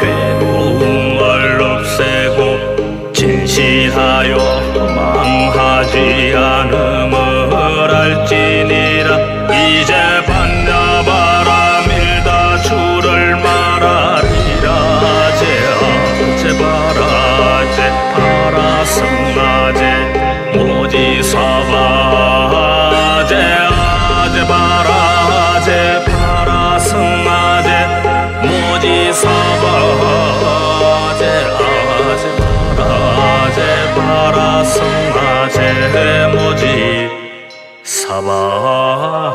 괴로움을 없애고 진실하여 망하지 않음 아제 바라제 바라성나제 모지? 사바